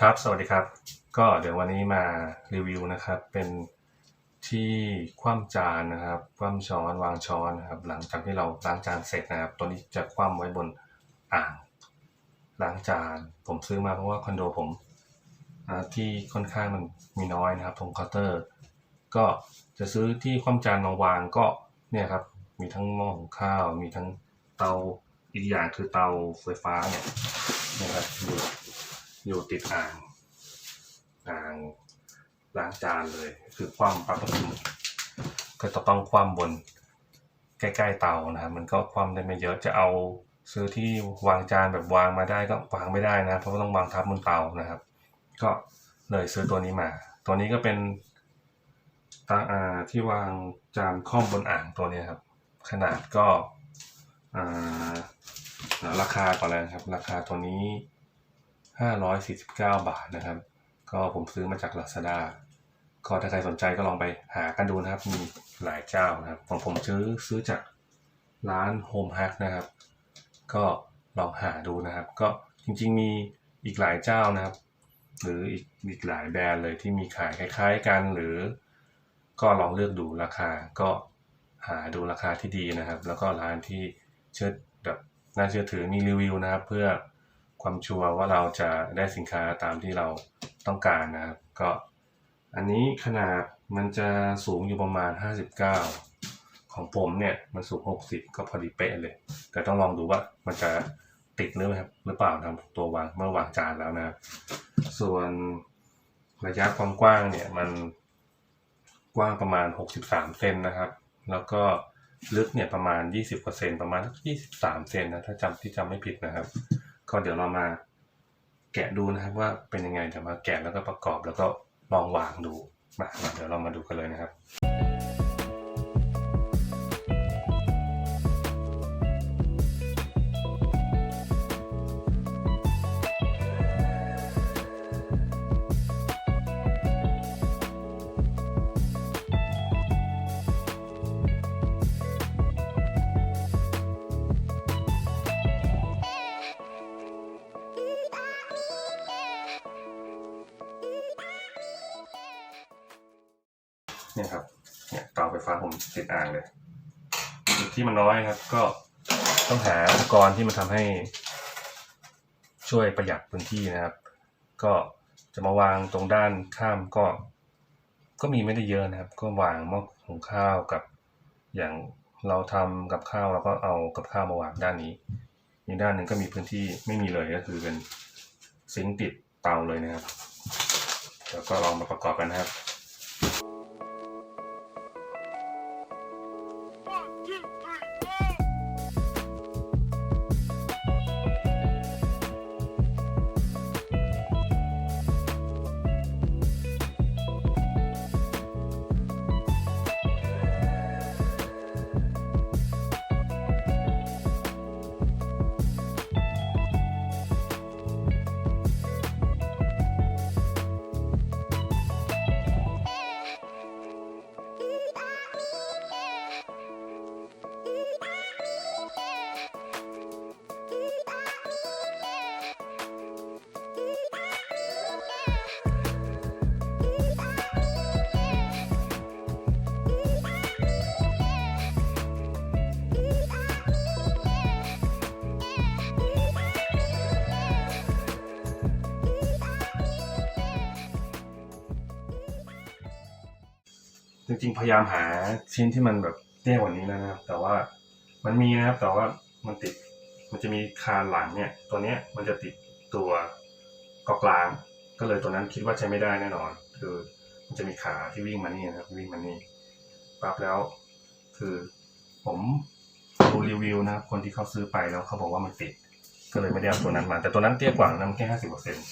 ครับ สวัสดีครับ ก็เดี๋ยววันนี้มารีวิวนะครับ เป็นที่คว่ำจานนะครับ คว่ำช้อนวางช้อนนะครับ หลังจากที่เราล้างจานเสร็จนะครับ ตัวนี้จะคว่ำไว้บนอ่างล้างจาน ผมซื้อมาเพราะว่าคอนโดผมที่ค่อนข้างมันมีน้อยนะครับตรงเคาน์เตอร์ ก็จะซื้อที่คว่ำจานมาวางก็เนี่ยครับ มีทั้งหม้อหุงข้าว มีทั้งเตา อีกอย่างคือเตาไฟฟ้าเนี่ยนะครับ อยู่ติดอ่าง อ่างล้างจานเลย คือคว่ำปั๊บก็คือก็จะต้องคว่ำบนใกล้ๆเตานะครับมันก็คว่ำได้ไม่เยอะจะเอาซื้อที่วางจานแบบวางมาได้ก็วางไม่ได้นะ เพราะว่าต้องวางทับบนเตานะครับ ก็เลยซื้อตัวนี้มา ตัวนี้ก็เป็นตาอ่าที่วางจานคล่อมบนอ่างตัวนี้ครับ ขนาดก็อ่าราคาก่อนเลยครับ ราคาตัวนี้ 549 บาทนะครับ ก็ผมซื้อมาจาก Lazada ก็ถ้าใครสนใจก็ลองไปหากันดูนะครับ มีหลายเจ้านะครับ ของผมซื้อซื้อจากร้าน Home Hack นะครับ ก็ลองหาดูนะครับ ก็จริงๆมีอีกหลายเจ้านะครับ หรืออีกอีกหลายแบรนด์เลยที่มีขายคล้ายๆกันหรือ ก็ลองเลือกดูราคา ก็หาดูราคาที่ดีนะครับ แล้วก็ร้านที่เชื่อแบบน่าเชื่อถือมีรีวิวนะครับ เพื่อ ความชัวร์ว่าเราจะได้สินค้าตามที่เราต้องการนะครับ ก็อันนี้ขนาดมันจะสูงอยู่ประมาณ 59 ของผมเนี่ยมันสูง 60 ก็พอดีเป๊ะเลย แต่ต้องลองดูว่ามันจะติดหรือไม่ครับหรือเปล่านะครับตัววางเมื่อวางจานแล้วนะครับ ส่วนระยะความกว้างเนี่ยมันกว้างประมาณ 63 เซนนะครับ แล้วก็ลึกเนี่ยประมาณ 20%ประมาณ 23 เซนนะถ้าจำที่จำไม่ผิดนะครับ ก็เดี๋ยวเรามาแกะดูนะครับว่าเป็นยังไงเดี๋ยวมาแกะแล้วก็ประกอบแล้วก็ลองวางดูมาเดี๋ยวเรามาดูกันเลยนะครับ เนี่ยครับเนี่ยเตาไฟฟ้าผมติดอ่างเลยที่มันน้อยครับ ก็ต้องหาอุปกรณ์ที่มันทำให้ช่วยประหยัดพื้นที่นะครับ ก็จะมาวางตรงด้านข้ามก็ ก็มีไม่ได้เยอะนะครับ ก็วางหม้อหุงข้าวกับอย่างเราทำกับข้าวเราก็เอากับข้าวมาวางด้านนี้อีกด้านหนึ่งก็มีพื้นที่ไม่มีเลยก็คือเป็นซิงติดเตาเลยนะครับแล้วก็ลองมาประกอบกันนะครับ จริงๆ พยายามหาชิ้นที่มันแบบเตี้ยกว่านี้นะครับ แต่ว่ามันมีนะครับ แต่ว่ามันติด มันจะมีคานหลังเนี่ย ตัวเนี้ยมันจะติดตัวกอกลาง ก็เลยตัวนั้นคิดว่าใช้ไม่ได้แน่นอน คือมันจะมีขาที่วิ่งมานี่นะครับ วิ่งมานี่ปั๊บแล้ว คือผมดูรีวิวนะครับคนที่เขาซื้อไปแล้วเขาบอกว่ามันติด ก็เลยไม่ได้เอาตัวนั้นมา แต่ตัวนั้นเตี้ยกว่านะมันแค่ห้าสิบเปอร์เซ็นต์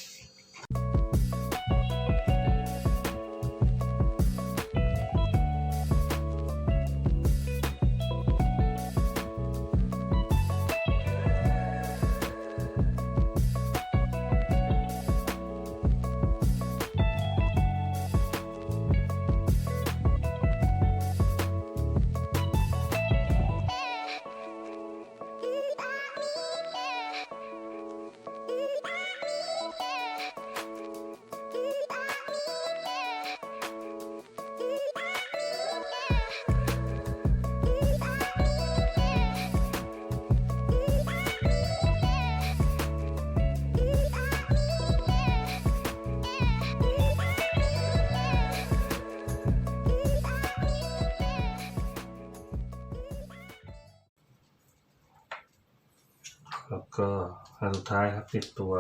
อันสุดท้ายครับติดตัว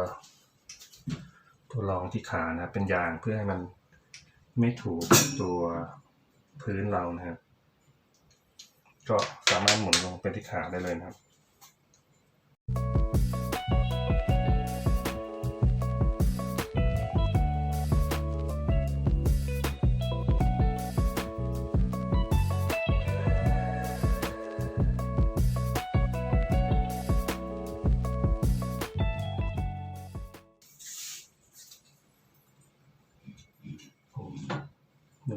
ตัวรองที่ขานะครับเป็นยางเพื่อให้มันไม่ถูกตัวพื้นเรานะครับ ก็สามารถหมุนลงไปที่ขาได้เลยนะครับ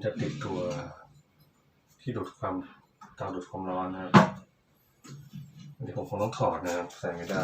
จะติดตัวที่ดูดความตาดูดความร้อนนะครับอันนี้ผมคงต้องถอดนะครับใส่ไม่ได้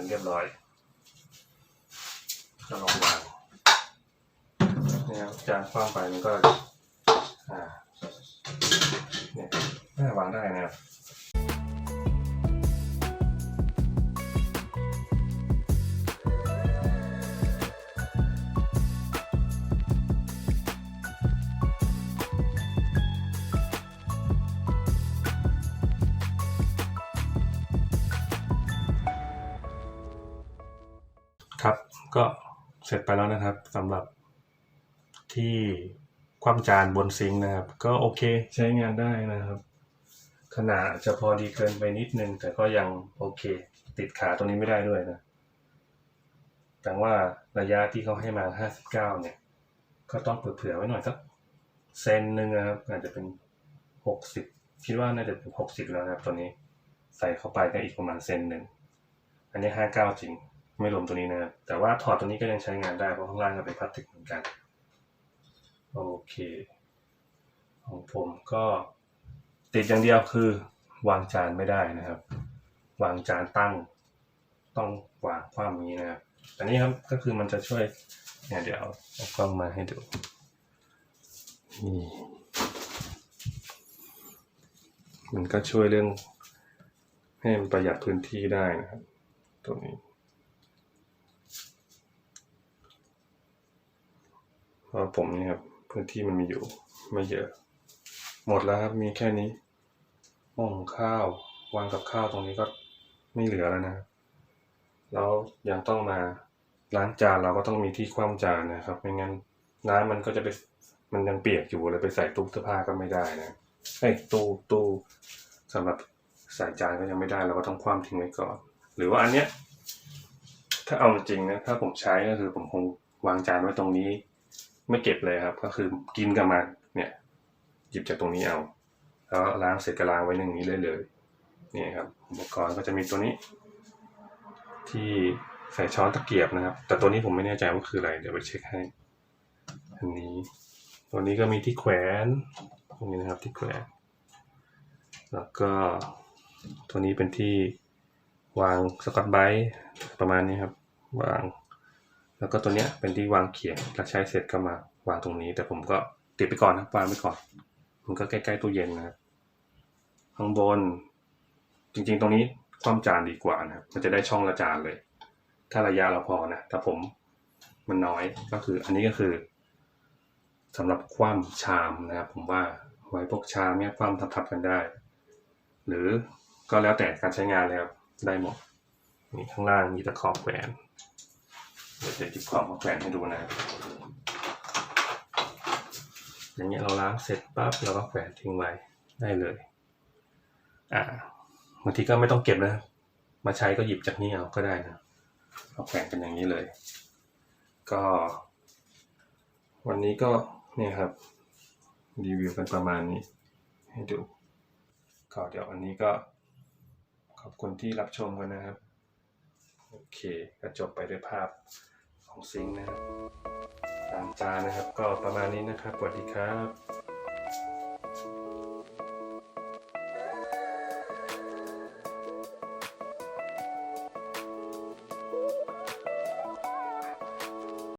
นอันเรียบร้อยก็ลองวางเนี่ยครับจานคว้างไปมันก็ อ่า เนี่ยวางได้นะครับ ก็เสร็จไปแล้วนะครับสำหรับที่ความจานบนซิงค์นะครับ ก็โอเคใช้งานได้นะครับ ขนาดจะพอดีเกินไปนิดนึง แต่ก็ยังโอเค ติดขาตรงนี้ไม่ได้ด้วยนะ แต่ว่าระยะที่เขาให้มา 59 เนี่ย ก็ต้องเผื่อไว้หน่อยสักเซนหนึ่งนะครับอาจจะเป็น 60 คิดว่าน่าจะเป็น 60 แล้วนะครับตัวนี้ ใส่เข้าไปก็อีกประมาณเซนหนึ่ง อันนี้ 59 จริง ไม่รวมตัวนี้นะครับแต่ว่าถอดตัวนี้ก็ยังใช้งานได้เพราะข้างล่างก็เป็นพลาสติกเหมือนกันโอเค ของผมก็ติดอย่างเดียวคือวางจานไม่ได้นะครับ วางจานตั้งต้องวางคว่ำอย่างนี้นะครับอันนี้ครับก็คือมันจะช่วยเนี่ยเดี๋ยวเอากล้องมาให้ดูนี่มันก็ช่วยเรื่องให้มันประหยัดพื้นที่ได้นะครับ ตรงนี้ เพราะผมเนี่ยครับพื้นที่มันมีอยู่ไม่เยอะ หมดแล้วครับมีแค่นี้หม้องข้าววางกับข้าวตรงนี้ก็ไม่เหลือแล้วนะแล้วยังต้องมาล้างจานเราก็ต้องมีที่คว่ำจานนะครับ ไม่งั้นน้ำมันก็จะไปมันยังเปียกอยู่เลยไปใส่ตู้เสื้อผ้าก็ไม่ได้นะไอ้ตู้ตู้สำหรับใส่จานก็ยังไม่ได้เราก็ต้องคว่ำทิ้งไว้ก่อน หรือว่าอันเนี้ยถ้าเอาจริงนะถ้าผมใช้ก็คือผมคงวางจานไว้ตรงนี้ ไม่เก็บเลยครับ ก็คือกินกับมันเนี่ยหยิบจากตรงนี้เอา แล้วล้างเสร็จก็ล้างไว้อย่งนี้เลยเลยนี่ครับอุปกรณ์ก็จะมีตัวนี้ ที่ใส่ช้อนตะเกียบนะครับ แต่ตัวนี้ผมไม่แน่ใจว่าคืออะไร เดี๋ยวไปเช็คให้ อันนี้ ตัวนี้ก็มีที่แขวนตรงนี้นะครับที่แขวนแล้วก็ตัวนี้เป็นที่วางสกอตไบรท์ประมาณนี้ครับ วาง แล้วก็ตัวเนี้ยเป็นที่วางเขียงแล้วใช้เสร็จก็มาวางตรงนี้ แต่ผมก็ติดไปก่อนนะวางไว้ก่อน มันก็ใกล้ๆตู้เย็นนะครับข้างบน จริงๆ ตรงนี้ความจานดีกว่านะครับมันจะได้ช่องละจานเลย ถ้าระยะเราพอนะแต่ผมมันน้อยก็คือ อันนี้ก็คือสำหรับคว่ำชามนะครับ ผมว่าไว้พวกชามเนี่ยคว่ำทับๆกันได้ หรือก็แล้วแต่การใช้งานเลยครับได้หมดนี่ข้างล่างมีตะขอบแขวน เดี๋ยวจะหยิบขอบมาแขวนให้ดูนะครับอย่างเงี้ยเราล้างเสร็จปั๊บเราก็แขวนทิ้งไว้ได้เลย อ่าบางทีก็ไม่ต้องเก็บนะมาใช้ก็หยิบจากนี่เอาก็ได้นะเอาแขวนกันอย่างนี้เลย ก็ วันนี้ก็เนี่ยครับรีวิวกันประมาณนี้ให้ดูก็เดี๋ยวอันนี้ก็ขอบคุณที่รับชมกันนะครับ โอเคก็จบไปด้วยภาพ สองซิงค์นะครับตามจานนะครับ ก็ประมาณนี้นะครับสวัสดีครับ